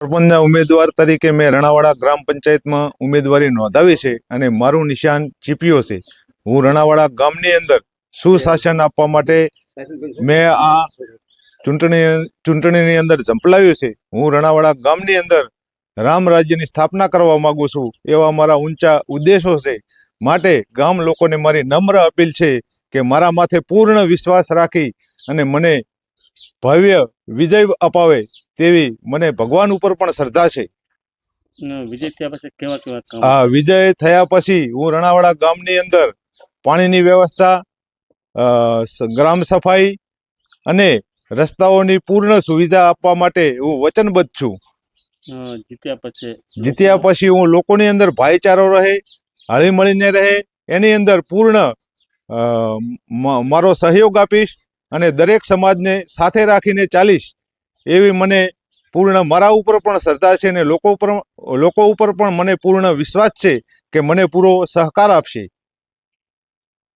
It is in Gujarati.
સરપંચના ઉમેદવાર તરીકે મેં રણાવાડા ગ્રામ પંચાયતમાં ઉમેદવારી નોંધાવી છે અને મારું નિશાન ચીપ્યો છે. હું રણાવાડા ગામની અંદર સુશાસન આપવા માટે મેં આ ચૂંટણી, ચૂંટણીની અંદર ઝંપલાવ્યું છે. હું રણાવાડા ગામની અંદર રામ રાજ્યની સ્થાપના કરવા માંગુ છું એવા મારા ઊંચા ઉદ્દેશો છે. માટે ગામ લોકોને મારી નમ્ર અપીલ છે કે મારા માથે પૂર્ણ વિશ્વાસ રાખી અને મને ભવ્ય વિજય અપાવે તેવી મને ભગવાન ઉપર પણ શ્રદ્ધા છે. વિજય થયા પછી કેવા કેવા કામ? વિજય થયા પછી હું રણાવાડા ગામની અંદર પાણીની વ્યવસ્થા ગ્રામ સફાઈ અને રસ્તાઓની પૂર્ણ સુવિધા આપવા માટે હું વચનબદ્ધ છું. જીત્યા પછી જીત્યા પછી હું લોકોની અંદર ભાઈચારો રહે હળીમળીને રહે એની અંદર પૂર્ણ મારો સહયોગ આપીશ. અને દરેક સમાજને સાથે રાખીને ચાલીશ, એવી મને પૂર્ણ મારા ઉપર પણ શ્રદ્ધા છે અને લોકો ઉપર લોકો ઉપર પણ મને પૂર્ણ વિશ્વાસ છે કે મને પૂરો સહકાર આપશે.